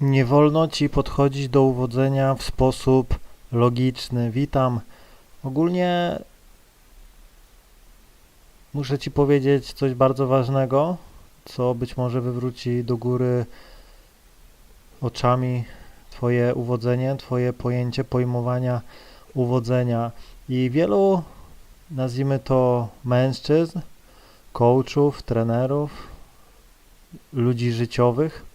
Nie wolno ci podchodzić do uwodzenia w sposób logiczny. Witam. Ogólnie muszę ci powiedzieć coś bardzo ważnego, co być może wywróci do góry oczami twoje uwodzenie, twoje pojęcie pojmowania uwodzenia. I wielu, nazwijmy to mężczyzn, coachów, trenerów, ludzi życiowych,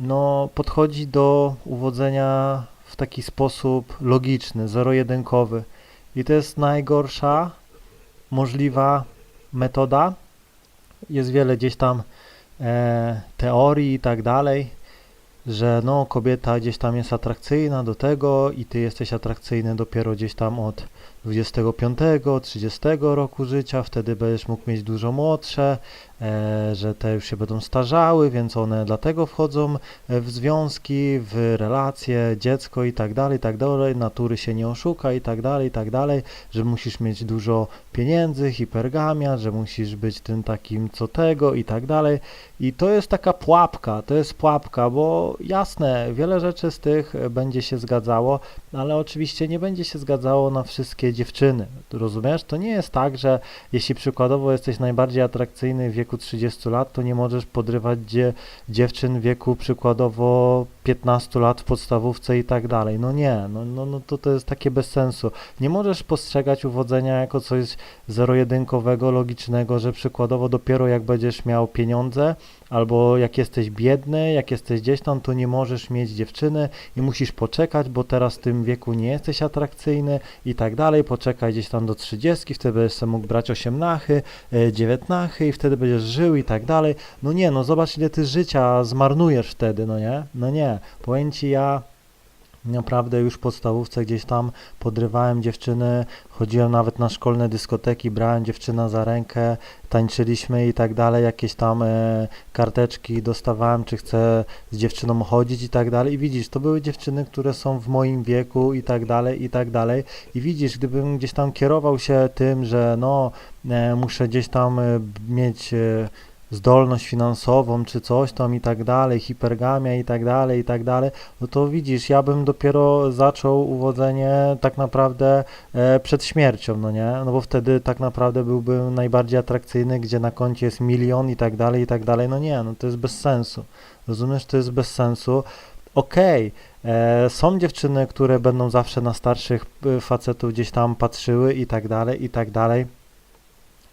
no, podchodzi do uwodzenia w taki sposób logiczny, zero-jedynkowy. I to jest najgorsza możliwa metoda. Jest wiele gdzieś tam e, teorii i tak dalej, że no, kobieta gdzieś tam jest atrakcyjna do tego i ty jesteś atrakcyjny dopiero gdzieś tam od 25, 30 roku życia, wtedy będziesz mógł mieć dużo młodsze, e, że te już się będą starzały, więc one dlatego wchodzą e, w związki, w relacje, dziecko i tak dalej, i tak dalej, natury się nie oszuka i tak dalej, i tak dalej, że musisz mieć dużo pieniędzy, hipergamia, że musisz być tym takim co tego i tak dalej. I to jest taka pułapka, to jest pułapka, bo jasne, wiele rzeczy z tych będzie się zgadzało, ale oczywiście nie będzie się zgadzało na wszystkie dziewczyny. Rozumiesz? To nie jest tak, że jeśli przykładowo jesteś najbardziej atrakcyjny w wieku 30 lat, to nie możesz podrywać dzie dziewczyn w wieku przykładowo 15 lat w podstawówce i tak dalej. No nie, no, no, no to, to jest takie bez sensu. Nie możesz postrzegać uwodzenia jako coś zero-jedynkowego, logicznego, że przykładowo dopiero jak będziesz miał pieniądze, albo jak jesteś biedny, jak jesteś gdzieś tam, to nie możesz mieć dziewczyny i musisz poczekać, bo teraz w tym wieku nie jesteś atrakcyjny i tak dalej, poczekaj gdzieś tam do 30, wtedy będziesz sobie mógł brać osiemnachy, e, dziewiętnachy i wtedy będziesz żył i tak dalej. No nie, no zobacz ile ty życia zmarnujesz wtedy, no nie? No nie, powiem ci ja Naprawdę już w podstawówce gdzieś tam podrywałem dziewczyny, chodziłem nawet na szkolne dyskoteki, brałem dziewczynę za rękę, tańczyliśmy i tak dalej, jakieś tam e, karteczki dostawałem, czy chcę z dziewczyną chodzić i tak dalej. I widzisz, to były dziewczyny, które są w moim wieku i tak dalej, i tak dalej. I widzisz, gdybym gdzieś tam kierował się tym, że no, e, muszę gdzieś tam e, mieć e, zdolność finansową, czy coś tam i tak dalej, hipergamia i tak dalej, i tak dalej, no to widzisz, ja bym dopiero zaczął uwodzenie tak naprawdę e, przed śmiercią, no nie? No bo wtedy tak naprawdę byłbym najbardziej atrakcyjny, gdzie na koncie jest milion i tak dalej, i tak dalej, no nie, no to jest bez sensu. Rozumiesz, to jest bez sensu. Okej, e, są dziewczyny, które będą zawsze na starszych e, facetów gdzieś tam patrzyły i tak dalej, i tak dalej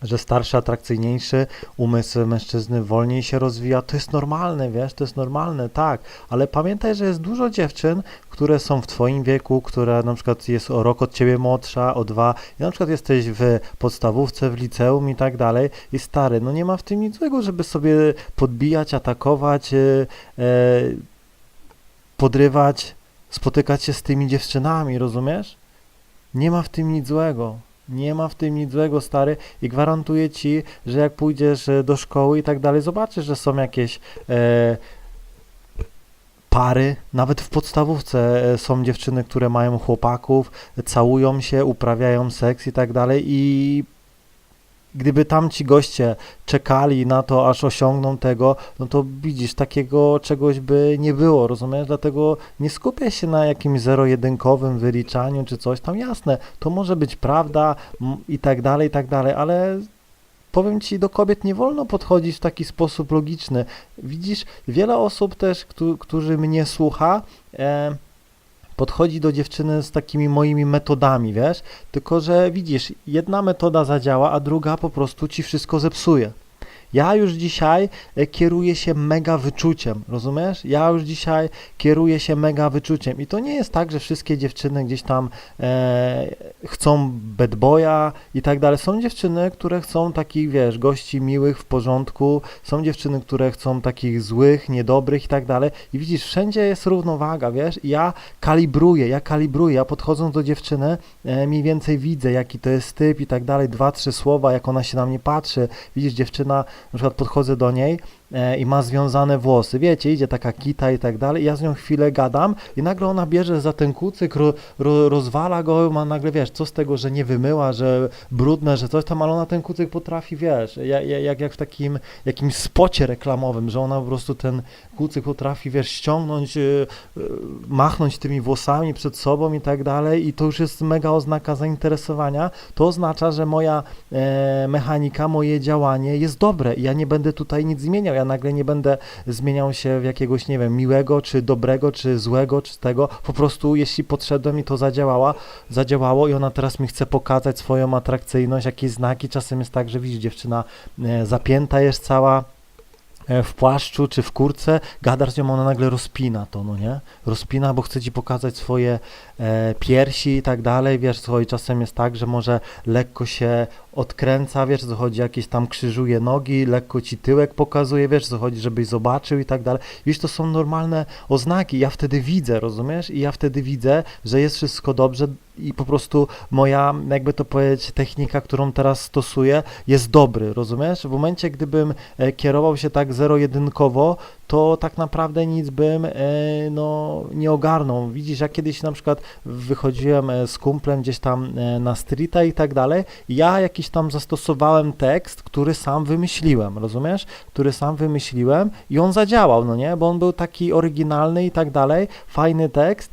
że starszy, atrakcyjniejszy, umysł mężczyzny wolniej się rozwija, to jest normalne, wiesz, to jest normalne, tak, ale pamiętaj, że jest dużo dziewczyn, które są w twoim wieku, która na przykład jest o rok od ciebie młodsza, o dwa, i na przykład jesteś w podstawówce, w liceum i tak dalej, i stary, no nie ma w tym nic złego, żeby sobie podbijać, atakować, e, e, podrywać, spotykać się z tymi dziewczynami, rozumiesz? Nie ma w tym nic złego. Nie ma w tym nic złego, stary, i gwarantuję ci, że jak pójdziesz e, do szkoły i tak dalej, zobaczysz, że są jakieś e, pary, nawet w podstawówce e, są dziewczyny, które mają chłopaków, całują się, uprawiają seks i tak dalej i gdyby tam ci goście czekali na to, aż osiągną tego, no to widzisz, takiego czegoś by nie było, rozumiesz? Dlatego nie skupiaj się na jakimś zero-jedynkowym wyliczaniu czy coś tam, jasne, to może być prawda i tak dalej, i tak dalej, ale powiem ci, do kobiet nie wolno podchodzić w taki sposób logiczny. Widzisz, wiele osób też, któ- którzy mnie słucha, e, podchodzi do dziewczyny z takimi moimi metodami, wiesz? Tylko, że widzisz, jedna metoda zadziała, a druga po prostu ci wszystko zepsuje. Ja już dzisiaj e, kieruję się mega wyczuciem, rozumiesz? Ja już dzisiaj kieruję się mega wyczuciem i to nie jest tak, że wszystkie dziewczyny gdzieś tam e, chcą bad boya i tak dalej. Są dziewczyny, które chcą takich, wiesz, gości miłych, w porządku, są dziewczyny, które chcą takich złych, niedobrych i tak dalej. I widzisz, wszędzie jest równowaga, wiesz? I ja kalibruję, ja kalibruję, ja podchodząc do dziewczyny, e, mniej więcej widzę, jaki to jest typ i tak dalej, dwa, trzy słowa, jak ona się na mnie patrzy. Widzisz, dziewczyna, na przykład podchodzę do niej i ma związane włosy. Wiecie, idzie taka kita i tak dalej. Ja z nią chwilę gadam i nagle ona bierze za ten kucyk, ro, ro, rozwala go, ma nagle, wiesz, co z tego, że nie wymyła, że brudne, że coś tam, ale ona ten kucyk potrafi, wiesz, ja- ja- jak, jak w takim jakimś spocie reklamowym, że ona po prostu ten kucyk potrafi, wiesz, ściągnąć, y, y, machnąć tymi włosami przed sobą i tak dalej i to już jest mega oznaka zainteresowania. To oznacza, że moja e, mechanika, moje działanie jest dobre i ja nie będę tutaj nic zmieniał, ja nagle nie będę zmieniał się w jakiegoś, nie wiem, miłego, czy dobrego, czy złego, czy tego, po prostu jeśli podszedłem i to zadziałała, zadziałało i ona teraz mi chce pokazać swoją atrakcyjność, jakieś znaki, czasem jest tak, że widzisz, dziewczyna e, zapięta jest cała, w płaszczu czy w kurce, gadasz z nią, ona nagle rozpina to, no nie? Rozpina, bo chce ci pokazać swoje e, piersi i tak dalej, wiesz, co chodzi, czasem jest tak, że może lekko się odkręca, wiesz, co chodzi, jakieś tam krzyżuje nogi, lekko ci tyłek pokazuje, wiesz, co chodzi, żebyś zobaczył i tak dalej. Wiesz, to są normalne oznaki, ja wtedy widzę, rozumiesz? I ja wtedy widzę, że jest wszystko dobrze i po prostu moja, jakby to powiedzieć, technika, którą teraz stosuję, jest dobry, rozumiesz? W momencie, gdybym e, kierował się tak zero-jedynkowo, to tak naprawdę nic bym e, no, nie ogarnął. Widzisz, ja kiedyś na przykład wychodziłem e, z kumplem gdzieś tam na streeta i tak dalej, ja jakiś tam zastosowałem tekst, który sam wymyśliłem, rozumiesz? Który sam wymyśliłem i on zadziałał, no nie? Bo on był taki oryginalny i tak dalej, fajny tekst.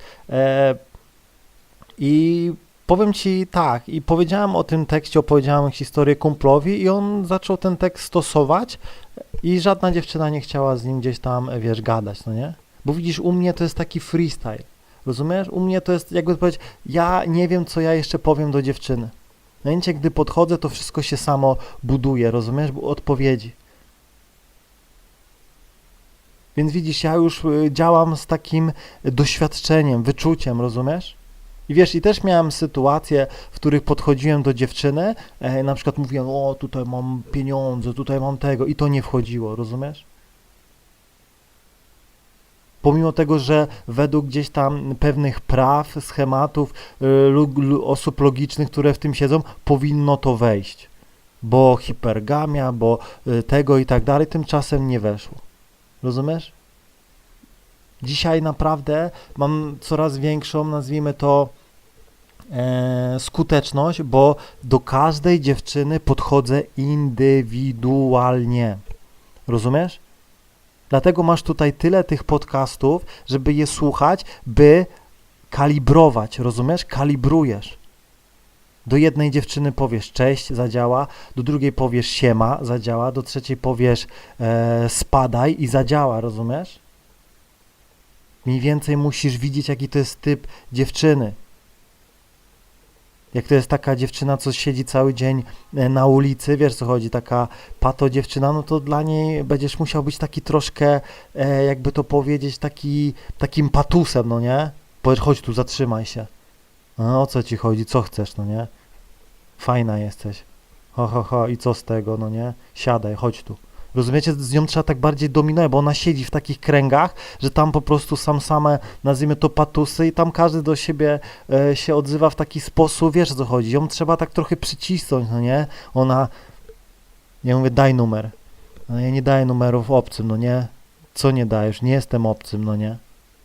I powiem ci tak, i powiedziałem o tym tekście, opowiedziałem historię kumplowi i on zaczął ten tekst stosować i żadna dziewczyna nie chciała z nim gdzieś tam, wiesz, gadać, no nie? Bo widzisz, u mnie to jest taki freestyle, rozumiesz? U mnie to jest, jakby powiedzieć, ja nie wiem, co ja jeszcze powiem do dziewczyny. W momencie, gdy podchodzę, to wszystko się samo buduje, rozumiesz? Bo odpowiedzi. Więc widzisz, ja już y, działam z takim doświadczeniem, wyczuciem, rozumiesz? I wiesz, i też miałem sytuacje, w których podchodziłem do dziewczyny, e, na przykład mówiłem, o tutaj mam pieniądze, tutaj mam tego i to nie wchodziło, rozumiesz? Pomimo tego, że według gdzieś tam pewnych praw, schematów, y, osób logicznych, które w tym siedzą, powinno to wejść. Bo hipergamia, bo y, tego i tak dalej, tymczasem nie weszło. Rozumiesz? Dzisiaj naprawdę mam coraz większą, nazwijmy to, e, skuteczność, bo do każdej dziewczyny podchodzę indywidualnie. Rozumiesz? Dlatego masz tutaj tyle tych podcastów, żeby je słuchać, by kalibrować, rozumiesz? Kalibrujesz. Do jednej dziewczyny powiesz cześć, zadziała, do drugiej powiesz siema, zadziała, do trzeciej powiesz e, spadaj i zadziała, rozumiesz? Mniej więcej musisz widzieć, jaki to jest typ dziewczyny. Jak to jest taka dziewczyna, co siedzi cały dzień e, na ulicy, wiesz co chodzi, taka pato dziewczyna, no to dla niej będziesz musiał być taki troszkę, e, jakby to powiedzieć, taki, takim patusem, no nie? Powiedz, chodź tu, zatrzymaj się. No, o co ci chodzi, co chcesz, no nie? Fajna jesteś. Ho, ho, ho, i co z tego, no nie? Siadaj, chodź tu. Rozumiecie, z nią trzeba tak bardziej dominować, bo ona siedzi w takich kręgach, że tam po prostu są same, nazwijmy to patusy i tam każdy do siebie e, się odzywa w taki sposób, wiesz o co chodzi, ją trzeba tak trochę przycisnąć, no nie? Ona, ja mówię, daj numer. No ja nie daję numerów obcym, no nie? Co nie dajesz? Nie jestem obcym, no nie?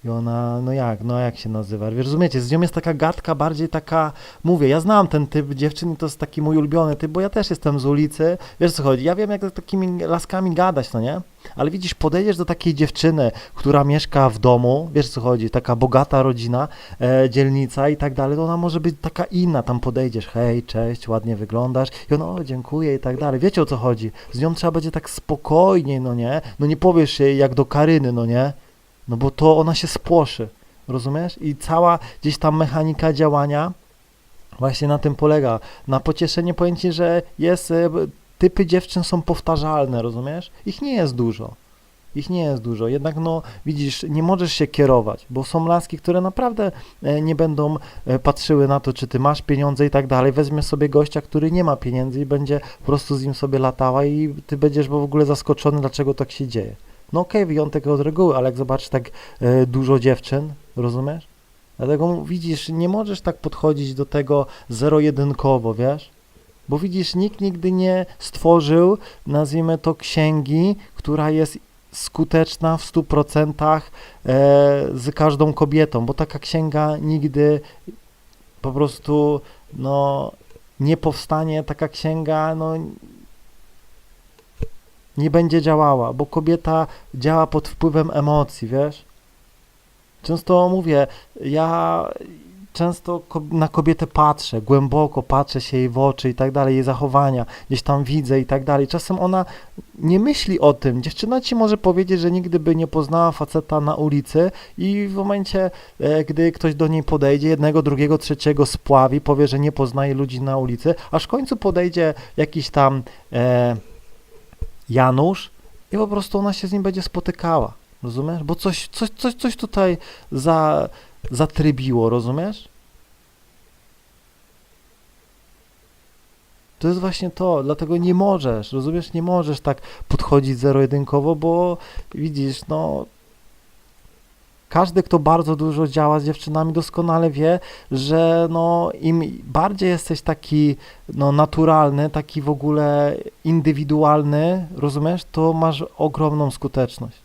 I ona, no jak, no jak się nazywa? Wiesz, rozumiecie, z nią jest taka gadka bardziej taka, mówię, ja znam ten typ dziewczyn i to jest taki mój ulubiony typ, bo ja też jestem z ulicy, wiesz co chodzi, ja wiem jak z takimi laskami gadać, no nie? Ale widzisz, podejdziesz do takiej dziewczyny, która mieszka w domu, wiesz co chodzi, taka bogata rodzina, e, dzielnica i tak dalej, to ona może być taka inna, tam podejdziesz, hej, cześć, ładnie wyglądasz i ona, o, dziękuję i tak dalej, wiecie o co chodzi, z nią trzeba będzie tak spokojnie, no nie? No nie powiesz jej jak do Karyny, no nie? No bo to ona się spłoszy, rozumiesz? I cała gdzieś tam mechanika działania właśnie na tym polega. Na pocieszenie pojęcie, że jest, e, typy dziewczyn są powtarzalne, rozumiesz? Ich nie jest dużo. Ich nie jest dużo, jednak no widzisz, nie możesz się kierować, bo są laski, które naprawdę e, nie będą e, patrzyły na to, czy ty masz pieniądze i tak dalej. Weźmie sobie gościa, który nie ma pieniędzy i będzie po prostu z nim sobie latała i ty będziesz w ogóle zaskoczony, dlaczego tak się dzieje. No okej, wyjątek od reguły, ale jak zobaczysz tak e, dużo dziewczyn, rozumiesz? Dlatego widzisz, nie możesz tak podchodzić do tego zero-jedynkowo, wiesz? Bo widzisz, nikt nigdy nie stworzył, nazwijmy to, księgi, która jest skuteczna w 100% e, z każdą kobietą, bo taka księga nigdy po prostu no, nie powstanie, taka księga no, nie będzie działała, bo kobieta działa pod wpływem emocji, wiesz? Często mówię, ja często na kobietę patrzę, głęboko patrzę się jej w oczy i tak dalej, jej zachowania, gdzieś tam widzę i tak dalej. Czasem ona nie myśli o tym. Dziewczyna ci może powiedzieć, że nigdy by nie poznała faceta na ulicy i w momencie, e, gdy ktoś do niej podejdzie, jednego, drugiego, trzeciego spławi, powie, że nie poznaje ludzi na ulicy, aż w końcu podejdzie jakiś tam e, Janusz i po prostu ona się z nim będzie spotykała. Rozumiesz? Bo coś, coś, coś, coś tutaj za, zatrybiło, rozumiesz? To jest właśnie to, dlatego nie możesz, rozumiesz, nie możesz tak podchodzić zero-jedynkowo, bo widzisz, no każdy, kto bardzo dużo działa z dziewczynami, doskonale wie, że no im bardziej jesteś taki no, naturalny, taki w ogóle indywidualny, rozumiesz, to masz ogromną skuteczność.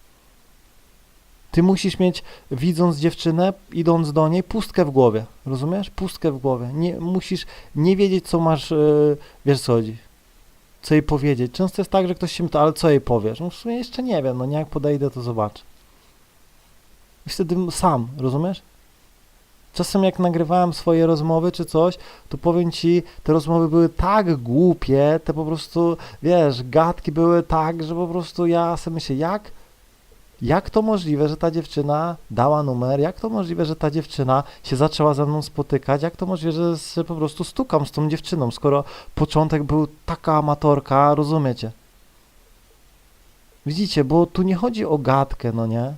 Ty musisz mieć, widząc dziewczynę, idąc do niej, pustkę w głowie, rozumiesz? Pustkę w głowie. Nie, musisz nie wiedzieć, co masz, yy, wiesz co chodzi, co jej powiedzieć. Często jest tak, że ktoś się pyta, ale co jej powiesz? No w sumie jeszcze nie wiem, no nie jak podejdę, to zobaczę. I wtedy sam, rozumiesz? Czasem jak nagrywałem swoje rozmowy czy coś, to powiem ci, te rozmowy były tak głupie, te po prostu, wiesz, gadki były tak, że po prostu ja sobie myślę, jak, jak to możliwe, że ta dziewczyna dała numer, jak to możliwe, że ta dziewczyna się zaczęła ze mną spotykać, jak to możliwe, że się po prostu stukam z tą dziewczyną, skoro początek był taka amatorka, rozumiecie? Widzicie, bo tu nie chodzi o gadkę, no nie?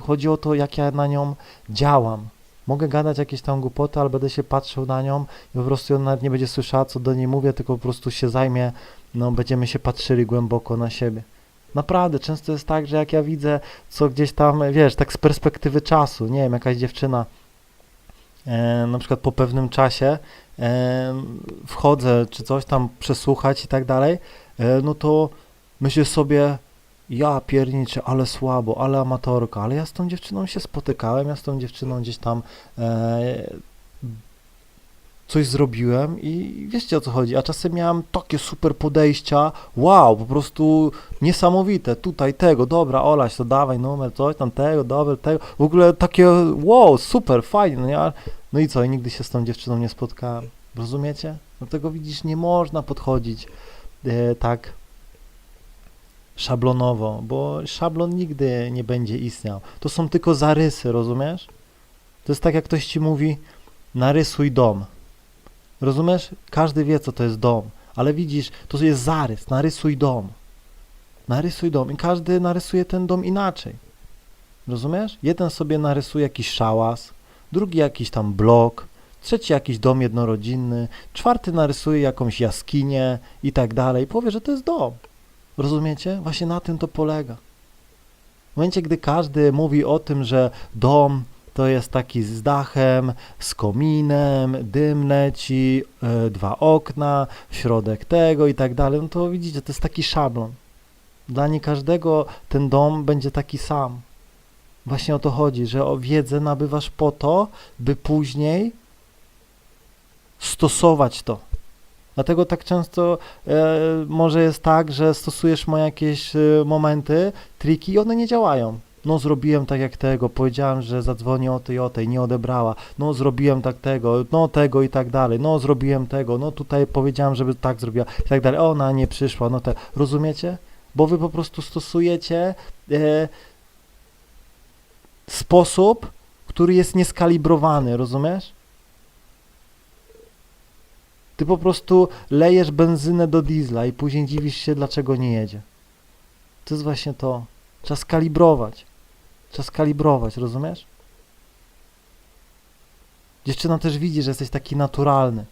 Chodzi o to, jak ja na nią działam. Mogę gadać jakieś tam głupoty, ale będę się patrzył na nią i po prostu ona nawet nie będzie słyszała, co do niej mówię, tylko po prostu się zajmie, no będziemy się patrzyli głęboko na siebie. Naprawdę, często jest tak, że jak ja widzę, co gdzieś tam, wiesz, tak z perspektywy czasu, nie wiem, jakaś dziewczyna, e, na przykład po pewnym czasie e, wchodzę, czy coś tam przesłuchać i tak dalej, e, no to myślę sobie, ja pierniczę, ale słabo, ale amatorka, ale ja z tą dziewczyną się spotykałem, ja z tą dziewczyną gdzieś tam e, coś zrobiłem i wiecie o co chodzi, a czasem miałem takie super podejścia, wow, po prostu niesamowite, tutaj tego, dobra, Olaś, to dawaj numer, coś tam, tego, dobra, tego, w ogóle takie, wow, super, fajnie, no, no i co, i nigdy się z tą dziewczyną nie spotkałem, rozumiecie? Dlatego widzisz, nie można podchodzić e, tak szablonowo, bo szablon nigdy nie będzie istniał. To są tylko zarysy, rozumiesz? To jest tak, jak ktoś ci mówi, narysuj dom. Rozumiesz? Każdy wie, co to jest dom, ale widzisz, to jest zarys, narysuj dom. Narysuj dom i każdy narysuje ten dom inaczej. Rozumiesz? Jeden sobie narysuje jakiś szałas, drugi jakiś tam blok, trzeci jakiś dom jednorodzinny, czwarty narysuje jakąś jaskinię i tak dalej. Powie, że to jest dom. Rozumiecie? Właśnie na tym to polega. W momencie, gdy każdy mówi o tym, że dom to jest taki z dachem, z kominem, dym leci, e, dwa okna, środek tego i tak dalej, no to widzicie, to jest taki szablon. Dla nie każdego ten dom będzie taki sam. Właśnie o to chodzi, że o wiedzę nabywasz po to, by później stosować to. Dlatego tak często e, może jest tak, że stosujesz mo jakieś e, momenty, triki i one nie działają. No zrobiłem tak jak tego, powiedziałem, że zadzwonię o tej, o tej, nie odebrała. No zrobiłem tak tego, no tego i tak dalej. No zrobiłem tego, no tutaj powiedziałem, żeby tak zrobiła i tak dalej. Ona nie przyszła, no te, rozumiecie? Bo wy po prostu stosujecie e, sposób, który jest nieskalibrowany, rozumiesz? Ty po prostu lejesz benzynę do diesla i później dziwisz się, dlaczego nie jedzie. To jest właśnie to. Trzeba skalibrować. Trzeba skalibrować, rozumiesz? Dziewczyna też widzi, że jesteś taki naturalny,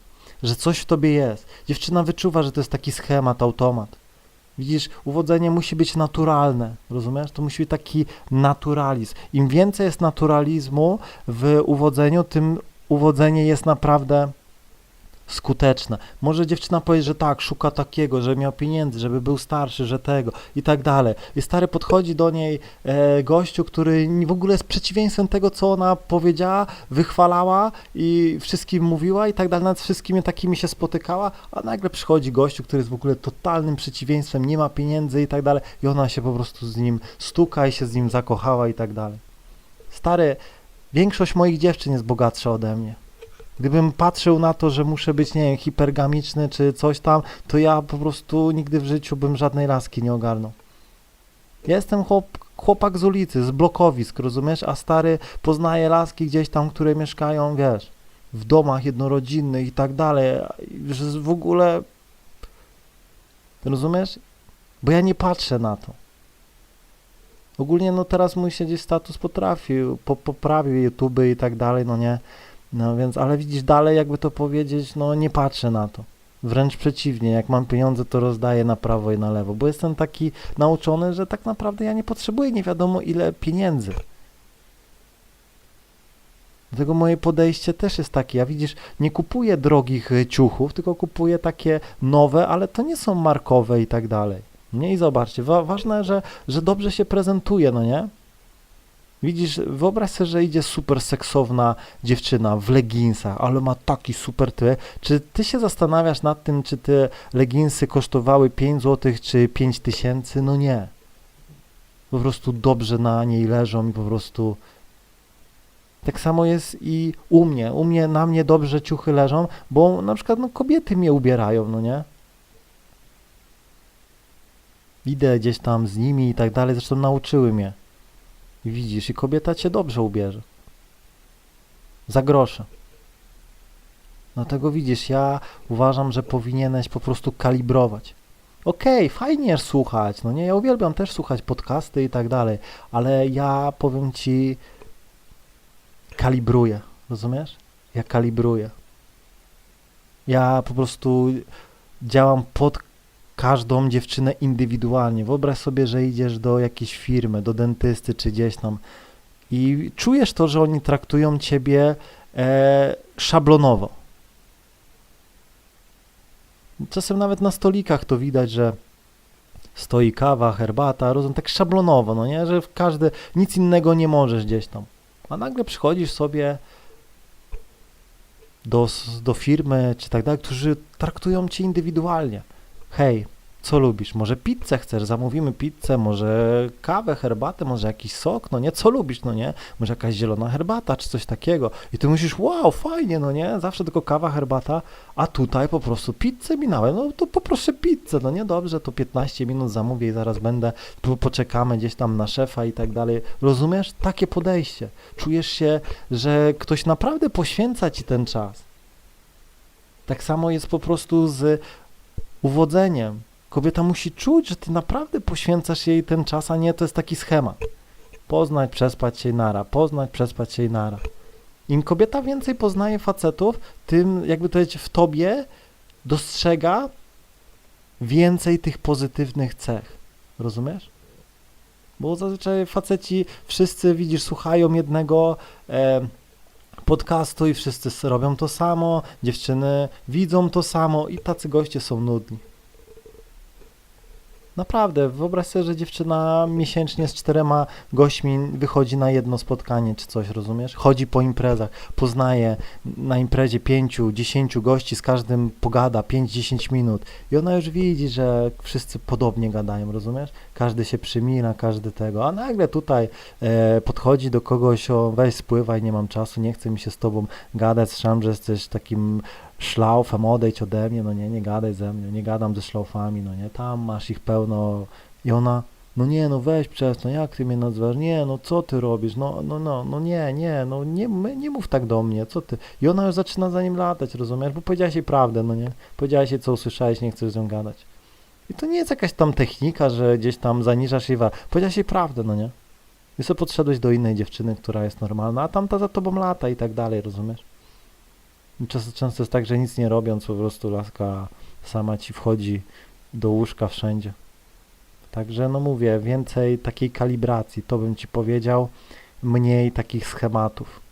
że coś w tobie jest. Dziewczyna wyczuwa, że to jest taki schemat, automat. Widzisz, uwodzenie musi być naturalne, rozumiesz? To musi być taki naturalizm. Im więcej jest naturalizmu w uwodzeniu, tym uwodzenie jest naprawdę skuteczne. Może dziewczyna powie, że tak, szuka takiego, żeby miał pieniędzy, żeby był starszy, że tego i tak dalej. I stary podchodzi do niej e, gościu, który w ogóle jest przeciwieństwem tego, co ona powiedziała, wychwalała i wszystkim mówiła i tak dalej, nad wszystkimi takimi się spotykała, a nagle przychodzi gościu, który jest w ogóle totalnym przeciwieństwem, nie ma pieniędzy i tak dalej i ona się po prostu z nim stuka i się z nim zakochała i tak dalej. Stary, większość moich dziewczyn jest bogatsza ode mnie. Gdybym patrzył na to, że muszę być, nie wiem, hipergamiczny czy coś tam, to ja po prostu nigdy w życiu bym żadnej laski nie ogarnął. Ja jestem chłop, chłopak z ulicy, z blokowisk, rozumiesz? A stary poznaje laski gdzieś tam, które mieszkają, wiesz, w domach jednorodzinnych i tak dalej, że w ogóle... Rozumiesz? Bo ja nie patrzę na to. Ogólnie no teraz mój się gdzieś status potrafił, po, poprawił YouTube i tak dalej, no nie? No więc, ale widzisz dalej, jakby to powiedzieć, no nie patrzę na to. Wręcz przeciwnie, jak mam pieniądze, to rozdaję na prawo i na lewo, bo jestem taki nauczony, że tak naprawdę ja nie potrzebuję nie wiadomo ile pieniędzy. Dlatego moje podejście też jest takie, ja widzisz, nie kupuję drogich y, ciuchów, tylko kupuję takie nowe, ale to nie są markowe i tak dalej. Nie i zobaczcie, wa ważne, że, że dobrze się prezentuje, no nie? Widzisz, wyobraź sobie, że idzie super seksowna dziewczyna w leginsach, ale ma taki super tyłek. Czy ty się zastanawiasz nad tym, czy te leginsy kosztowały 5 zł czy 5 tysięcy? No nie. Po prostu dobrze na niej leżą i po prostu... Tak samo jest i u mnie. U mnie, na mnie dobrze ciuchy leżą, bo na przykład no, kobiety mnie ubierają, no nie? Idę gdzieś tam z nimi i tak dalej, zresztą nauczyły mnie. I widzisz, i kobieta cię dobrze ubierze. Za grosze. Dlatego widzisz, ja uważam, że powinieneś po prostu kalibrować. Okej, fajnie słuchać, no nie, ja uwielbiam też słuchać podcasty i tak dalej, ale ja powiem ci, kalibruję, rozumiesz? Ja kalibruję. Ja po prostu działam pod każdą dziewczynę indywidualnie. Wyobraź sobie, że idziesz do jakiejś firmy, do dentysty czy gdzieś tam i czujesz to, że oni traktują ciebie e, szablonowo. Czasem nawet na stolikach to widać, że stoi kawa, herbata, rozumiem, tak szablonowo, no nie, że w każdy, nic innego nie możesz gdzieś tam. A nagle przychodzisz sobie do, do firmy czy tak dalej, którzy traktują cię indywidualnie hej, co lubisz? Może pizzę chcesz? Zamówimy pizzę, może kawę, herbatę, może jakiś sok, no nie? Co lubisz, no nie? Może jakaś zielona herbata, czy coś takiego. I ty myślisz, wow, fajnie, no nie? Zawsze tylko kawa, herbata, a tutaj po prostu pizzę minąłem, no to poproszę pizzę, no nie? Dobrze, to 15 minut zamówię i zaraz będę, po- poczekamy gdzieś tam na szefa i tak dalej. Rozumiesz? Takie podejście. Czujesz się, że ktoś naprawdę poświęca ci ten czas. Tak samo jest po prostu z uwodzeniem. Kobieta musi czuć, że ty naprawdę poświęcasz jej ten czas, a nie to jest taki schemat. Poznać, przespać się nara, poznać, przespać się nara. Im kobieta więcej poznaje facetów, tym jakby to powiedzieć w tobie dostrzega więcej tych pozytywnych cech. Rozumiesz? Bo zazwyczaj faceci wszyscy, widzisz, słuchają jednego e, podcastu i wszyscy robią to samo, dziewczyny widzą to samo i tacy goście są nudni. Naprawdę, wyobraź sobie, że dziewczyna miesięcznie z czterema gośćmi wychodzi na jedno spotkanie czy coś, rozumiesz? Chodzi po imprezach, poznaje na imprezie pięciu, dziesięciu gości, z każdym pogada pięć, dziesięć minut i ona już widzi, że wszyscy podobnie gadają, rozumiesz? Każdy się przymila, każdy tego, a nagle tutaj e, podchodzi do kogoś, o weź spływaj, nie mam czasu, nie chce mi się z tobą gadać, słyszałem, że jesteś takim szlaufem, odejdź ode mnie, no nie, nie gadaj ze mną, nie gadam ze szlaufami, no nie, tam masz ich pełno i ona, no nie, no weź przestań, jak ty mnie nazywasz, nie, no co ty robisz, no, no, no, no nie, nie, no nie, nie mów tak do mnie, co ty, i ona już zaczyna za nim latać, rozumiesz, bo powiedziałaś jej prawdę, no nie, powiedziałaś jej, co usłyszałeś, nie chcesz z nią gadać. I to nie jest jakaś tam technika, że gdzieś tam zaniżasz jej wartość, powiedziałaś jej prawdę, no nie. I sobie podszedłeś do innej dziewczyny, która jest normalna, a tamta za tobą lata i tak dalej, rozumiesz? Często, często jest tak, że nic nie robiąc, po prostu laska sama ci wchodzi do łóżka wszędzie. Także no mówię, więcej takiej kalibracji, to bym ci powiedział, mniej takich schematów.